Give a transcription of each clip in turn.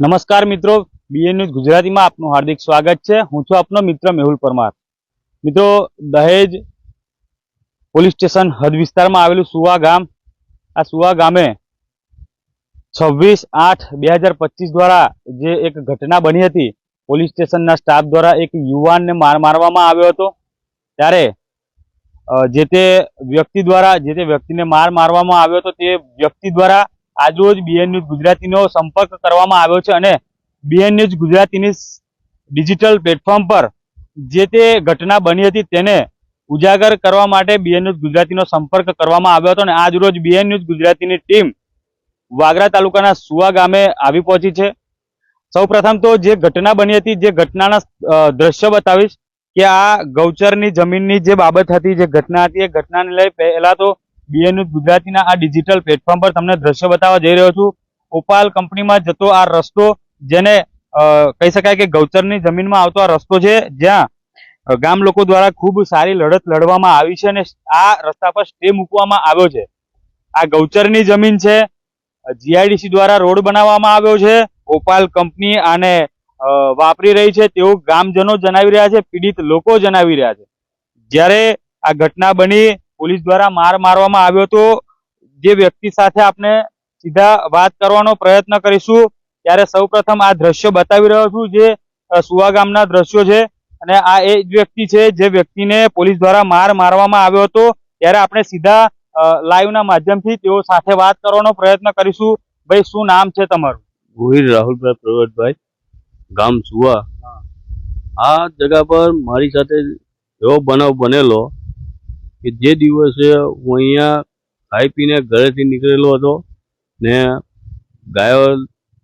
નમસ્કાર મિત્રો BN news ગુજરાતીમાં આપનું હાર્દિક સ્વાગત છે. હું છું આપનો મિત્ર મેહુલ પરમાર. મિત્રો, દહેજ પોલીસ સ્ટેશન હદ વિસ્તારમાં આવેલું સુવા ગામ, આ સુવા ગામે છવ્વીસ આઠ બે હજાર પચીસ દ્વારા જે એક ઘટના બની હતી, પોલીસ સ્ટેશનના સ્ટાફ દ્વારા એક યુવાનને માર મારવામાં આવ્યો હતો. ત્યારે જે તે વ્યક્તિ દ્વારા, જે તે વ્યક્તિને માર મારવામાં આવ્યો હતો, તે વ્યક્તિ દ્વારા આજરોજ બીએન ન્યૂઝ ગુજરાતીનો સંપર્ક કરવામાં આવ્યો છે અને બીએન ન્યૂઝ ગુજરાતીની ડિજિટલ પ્લેટફોર્મ પર જે તે ઘટના બની હતી તેને ઉજાગર કરવા માટે બીએન ન્યૂઝ ગુજરાતીનો સંપર્ક કરવામાં આવ્યો હતો અને આજરોજ બીએન ન્યૂઝ ગુજરાતીની ટીમ વાગરા તાલુકાના સુવા ગામે આવી પહોંચી છે. સૌપ્રથમ તો જે ઘટના બની હતી જે ઘટનાના દ્રશ્ય બતાવીશ કે આ ગૌચરની જમીનની જે બાબત હતી, જે ઘટના હતી, એ ઘટનાને લઈ પહેલા તો બીએન ગુજરાતીના આ ડિજિટલ પ્લેટફોર્મ પર તમને દ્રશ્ય બતાવવા જઈ રહ્યો છું. ઓપાલ કંપનીમાં જતો આ રસ્તો જેને કહી શકાય કે ગૌચરની જમીનમાં આવતો આ રસ્તો છે, જ્યાં ગામ લોકો દ્વારા ખૂબ સારી લડત લડવામાં આવી છે અને આ રસ્તા પર સ્ટે મૂકવામાં આવ્યો છે. આ ગૌચરની જમીન છે, જીઆઈડીસી દ્વારા રોડ બનાવવામાં આવ્યો છે. ઓપાલ કંપની આને વાપરી રહી છે તેવું ગામજનો જણાવી રહ્યા છે, પીડિત લોકો જણાવી રહ્યા છે. જ્યારે આ ઘટના બની પોલીસ દ્વારા માર મારવામાં આવ્યો હતો. જે વ્યક્તિ સાથે આપણે સીધા વાત કરવાનો પ્રયત્ન કરીશું. ત્યારે સૌપ્રથમ આ દ્રશ્ય બતાવી રહ્યો છું જે સુવા ગામના દ્રશ્યો છે. અને આ એ જ વ્યક્તિ છે જે વ્યક્તિને પોલીસ દ્વારા માર મારવામાં આવ્યો હતો. ત્યારે આપણે સીધા લાઈવના માધ્યમથી તેઓ સાથે વાત કરવાનો પ્રયત્ન કરીશું. ભાઈ શું નામ છે તમારું? ગોહિલ રાહુલભાઈ પ્રગટભાઈ ગામ સુવા. આ જગા પર મારી સાથે એવો બનાવ બનેલો કે જે દિવસે હું અહીંયા ખાઈ પીને ઘરેથી નીકળેલો હતો ને ગાયો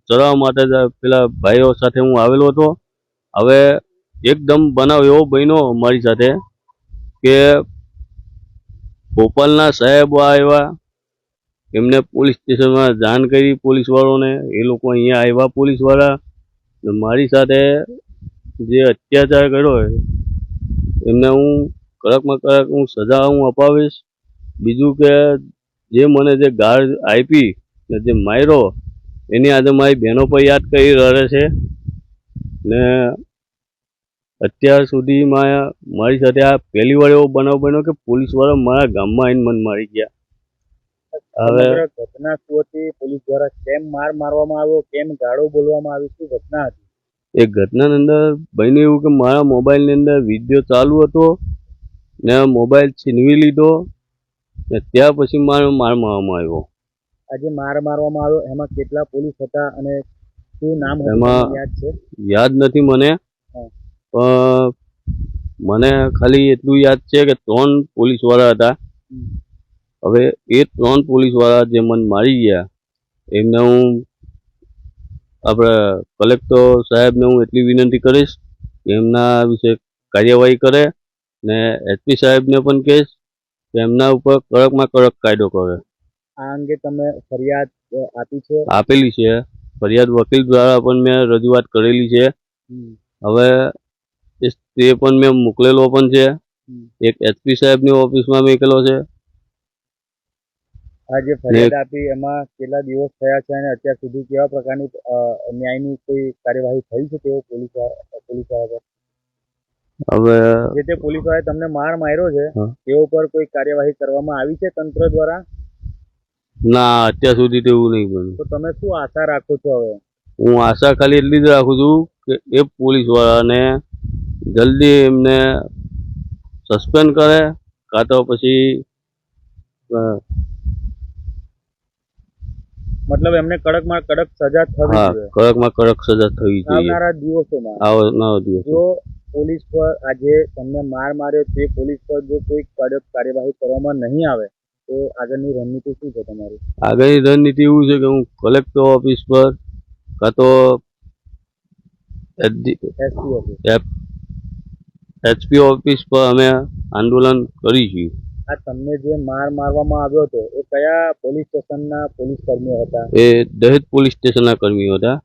ચરાવવા માટે પેલા ભાઈઓ સાથે હું આવેલો હતો, હવે એકદમ બનાવ એવો બન્યો મારી સાથે કે ભોપાલના સાહેબો આવ્યા, એમને પોલીસ સ્ટેશનમાં જાણ કરી પોલીસવાળોને, એ લોકો અહીંયા આવ્યા પોલીસવાળા મારી સાથે જે અત્યાચાર કર્યો એમને હું કડકમાં કડક હું સજા હું અપાવીશ. બીજું કે જે મને જે ગાળ આપી ને જે માર્યો એની આજે મારી બહેનો પણ યાદ કરી રહે છે. ને અત્યાર સુધીમાં મારી સાથે આ પહેલી વાર એવો બનાવ બન્યો કે પોલીસવાળા મારા ગામમાં આવીને મને મારી ગયા. હવે ઘટના શું હતી? પોલીસ દ્વારા કેમ માર મારવામાં આવ્યો? કેમ ગાળો બોલવામાં આવી શું ઘટના હતી? એ ઘટનાની અંદર બન્યું એવું કે મારા મોબાઈલની અંદર વીડિયો ચાલુ હતો. ને મોબાઈલ છીનવી લીધો ને ત્યાં પછી મારો માર મારવામાં આવ્યો. આજે માર મારવામાં આવ્યો. એમાં કેટલા પોલીસ હતા અને શું નામ એમાં- યાદ છે? યાદ નથી મને. પણ મને ખાલી એટલું યાદ છે કે ત્રણ પોલીસવાળા હતા હવે એ ત્રણ પોલીસવાળા જે મને મારી ગયા એમને હું આપણે કલેક્ટર સાહેબને હું એટલી વિનંતી કરીશ એમના વિશે કાર્યવાહી કરે ને એસપી સાહેબને પણ કહીશ કે એમના ઉપર કડકમાં કડક કાયદો કરે. આ અંગે તમે ફરિયાદ આપી છે? આપેલી છે. ફરિયાદ વકીલ દ્વારા પણ મેં રજૂઆત કરેલી છે. હવે તે પણ મેં મોકલેલો પણ છે. એક એસપી સાહેબની ઓફિસમાં મેકેલો છે. આ જે ફરિયાદ આપી એમાં કેટલા દિવસ થયા છે અને અત્યાર સુધી કેવા પ્રકારની ન્યાયની કોઈ કાર્યવાહી થઈ છે તેઓ પોલીસ પોલીસ હવે જે તે પોલીસ વાળાએ તમને માર માર્યો છે એ ઉપર કોઈ કાર્યવાહી કરવામાં આવી છે તંત્ર દ્વારા? ના અત્યાર સુધી તો એવું નહીં બન્યું. તો તમે શું આશા રાખો છો હવે? હું આશા ખાલી એટલી જ રાખું છું કે એ પોલીસ વાળાને જલ્દી એમને સસ્પેન્ડ કરે કાં તો પછી મતલબ એમને કડકમાં કડક સજા થવી જોઈએ. કડકમાં કડક સજા થવી જોઈએ. આવનારા દિવસોમાં. આવનારા દિવસ પોલીસ પર આજે તમને માર માર્યો તે પોલીસ પર જો કોઈ કડક કાર્યવાહી કરવામાં નહીં આવે તો આગળની રણનીતિ શું છે તમારી? આગળની રણનીતિ એવું છે કે હું કલેક્ટર ઓફિસ પર કાં તો એચપી ઓફિસ પર અમે આંદોલન કરીશું આ તમને જે માર મારવામાં આવ્યો હતો એ કયા પોલીસ સ્ટેશનના પોલીસ કર્મીઓ હતા? એ દહેજ પોલીસ સ્ટેશનના કર્મીઓ હતા.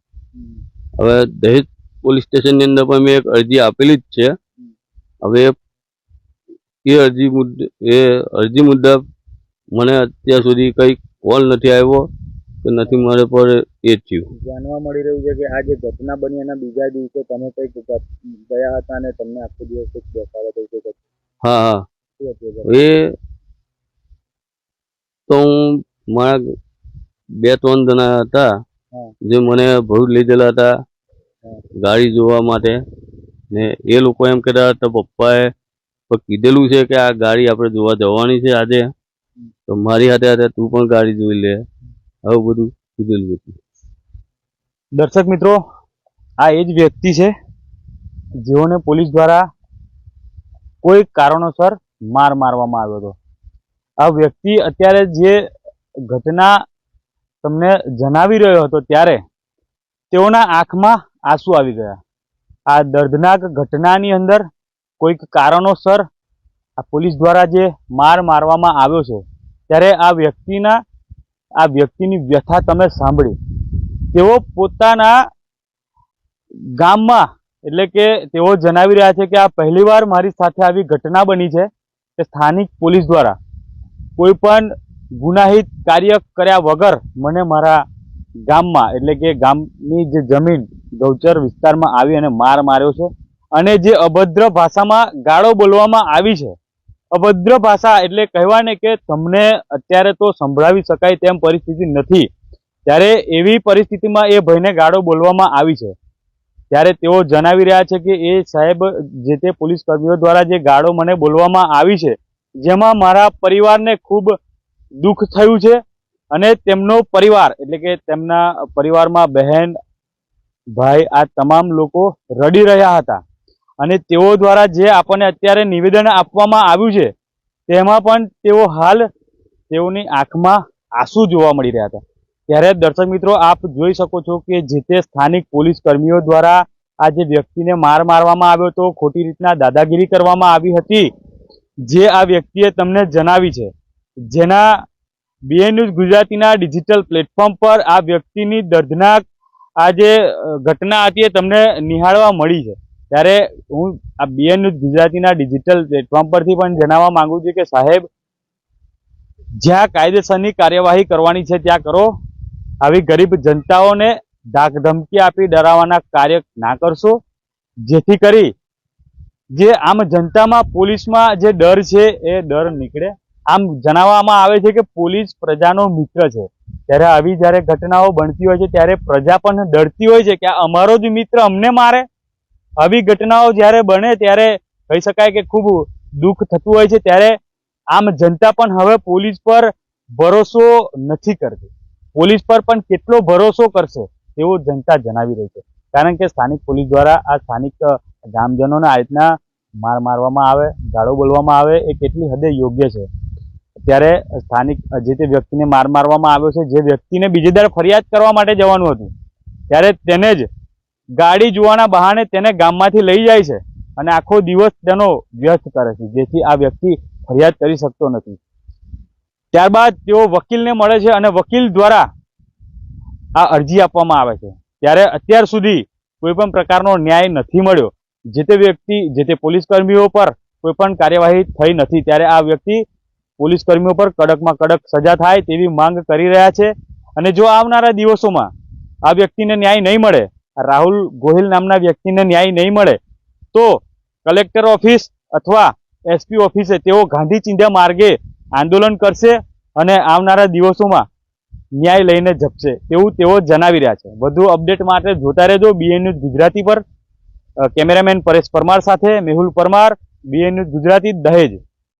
હવે દહેજ પોલીસ સ્ટેશનની અંદર પણ મેં એક અરજી આપેલી જ છે હવે એ અરજી મુદ્દે એ અરજી મુદ્દા મને અત્યાર સુધી કંઈ કોલ નથી આવ્યો કે નથી મારે પર એ થયું જાણવા મળી રહ્યું છે કે આ જે ઘટના બની એના બીજા દિવસે તમે કંઈક ગયા હતા અને તમને આખો દિવસ કંઈક બેસાડો હા હા એ? તો હું મારા બે ત્રણ જણા હતા જે મને ભરૂચ લઈ ગયેલા હતા. ગાડી જોવા માટે. ને એ લોકો એમ કહેતા હતા, પપ્પાએ કીધેલું છે કે આ ગાડી આપણે જોવા જવાની છે આજે. તો મારી સાથે હાથે તું પણ ગાડી જોઈ લે. આવું બધું કીધેલું હતું. દર્શક મિત્રો, આ એ જ વ્યક્તિ છે જેઓને પોલીસ દ્વારા કોઈ કારણોસર માર મારવામાં આવ્યો હતો. આ વ્યક્તિ અત્યારે જે ઘટના તમને જણાવી રહ્યો હતો ત્યારે, તેઓના આંખમાં આંસુ આવી ગયા. આ દર્દનાક ઘટનાની અંદર કોઈક કારણોસર આ પોલીસ દ્વારા જે માર મારવામાં આવ્યો છે, ત્યારે આ વ્યક્તિના, આ વ્યક્તિની વ્યથા તમે સાંભળી. તેઓ પોતાના ગામમાં, એટલે કે તેઓ જણાવી રહ્યા છે કે આ પહેલીવાર મારી સાથે આવી ઘટના બની છે કે સ્થાનિક પોલીસ દ્વારા. કોઈ પણ ગુનાહિત કાર્ય કર્યા વગર મને મારા ગામમાં, એટલે કે ગામની જે જમીન ગૌચર વિસ્તારમાં આવી અને માર માર્યો છે. અને જે અભદ્ર ભાષામાં ગાળો બોલવામાં આવી છે. અભદ્ર ભાષા એટલે કહેવાને કે તમને અત્યારે તો સંભળાવી શકાય તેમ પરિસ્થિતિ નથી. ત્યારે એવી પરિસ્થિતિમાં એ ભાઈને ગાળો બોલવામાં આવી છે. ત્યારે તેઓ જણાવી રહ્યા છે કે એ સાહેબ જે તે પોલીસ કર્મીઓ દ્વારા જે ગાળો મને બોલવામાં આવી છે, જેમાં મારા પરિવારને ખૂબ દુઃખ થયું છે. અને તેમનો પરિવાર, એટલે કે તેમના પરિવારમાં બહેન ભાઈ, આ તમામ લોકો રડી રહ્યા હતા. અને તેઓ દ્વારા જે આપણને અત્યારે નિવેદન આપવામાં આવ્યું છે, તેમાં પણ તેઓ હાલ તેઓની આંખમાં આંસુ જોવા મળી રહ્યા હતા. ત્યારે દર્શક મિત્રો, આપ જોઈ શકો છો કે જે તે સ્થાનિક પોલીસ કર્મીઓ દ્વારા આ જે વ્યક્તિને માર મારવામાં આવ્યો હતો, ખોટી રીતના દાદાગીરી કરવામાં આવી હતી, જે આ વ્યક્તિએ તમને જણાવી છે. જેના બીએન ન્યૂઝ ગુજરાતીના ડિજિટલ પ્લેટફોર્મ પર આ વ્યક્તિની દર્દનાક આ જે ઘટના હતી એ તમને નિહાળવા મળી છે. ત્યારે હું આ બીએન ગુજરાતીના ડિજિટલ પ્લેટફોર્મ પરથી પણ જણાવવા માંગુ છું કે સાહેબ, જ્યાં કાયદેસરની કાર્યવાહી કરવાની છે ત્યાં કરો. આવી ગરીબ જનતાઓને ધાક ધમકી આપી ડરાવવાના કાર્ય ના કરશો. જેથી કરી જે આમ જનતામાં પોલીસમાં જે ડર છે એ ડર નીકળે. આમ જણાવવામાં આવે છે કે પોલીસ પ્રજાનો મિત્ર છે. ત્યારે આવી જ્યારે ઘટનાઓ બનતી હોય છે, ત્યારે પ્રજા પણ ડરતી હોય છે કે અમારો જ મિત્ર અમને મારે. આવી ઘટનાઓ જ્યારે બને ત્યારે કહી શકાય કે ખૂબ દુઃખ થતું હોય છે. ત્યારે આમ જનતા પણ હવે પોલીસ પર ભરોસો નથી કરતી. પોલીસ પર પણ કેટલો ભરોસો કરશે તેવો જનતા જણાવી રહી છે. કારણ કે સ્થાનિક પોલીસ દ્વારા આ સ્થાનિક ગામજનોને આ રીતના માર મારવામાં આવે, ગાળો બોલવામાં આવે એ કેટલી હદે યોગ્ય છે. ત્યારે સ્થાનિક જે તે વ્યક્તિને માર મારવામાં આવ્યો છે, જે વ્યક્તિને બીજી દર ફરિયાદ કરવા માટે જવાનું હતું, ત્યારે તેને જ ગાડી જોવાના બહાને તેને ગામમાંથી લઈ જાય છે અને આખો દિવસ તેનો વ્યર્થ કરે છે, જેથી આ વ્યક્તિ ફરિયાદ કરી શકતો નથી. ત્યારબાદ તેઓ વકીલને મળે છે અને વકીલ દ્વારા આ અરજી આપવામાં આવે છે. ત્યારે અત્યાર સુધી કોઈ પણ પ્રકારનો ન્યાય નથી મળ્યો. જે તે વ્યક્તિ, જે તે પોલીસ કર્મીઓ પર કોઈ પણ કાર્યવાહી થઈ નથી, ત્યારે આ વ્યક્તિ પોલીસ કર્મીઓ પર કડકમાં કડક સજા થાય તેવી માંગ કરી રહ્યા છે. અને જો આવનારા દિવસોમાં આ વ્યક્તિને ન્યાય નહીં મળે રાહુલ ગોહિલ નામના વ્યક્તિને ન્યાય નહીં મળે, તો કલેક્ટર ઓફિસ અથવા એસપી ઓફિસે તેઓ ગાંધી ચિંધ્યા માર્ગે આંદોલન કરશે અને આવનારા દિવસોમાં ન્યાય લઈને જપશે તેવું તેઓ જણાવી રહ્યા છે. વધુ અપડેટ માટે જોતા રહેજો બીએન ન્યૂઝ ગુજરાતી પર. કેમેરામેન પરેશ પરમાર સાથે મેહુલ પરમાર, બીએન ન્યૂઝ ગુજરાતી દહેજ.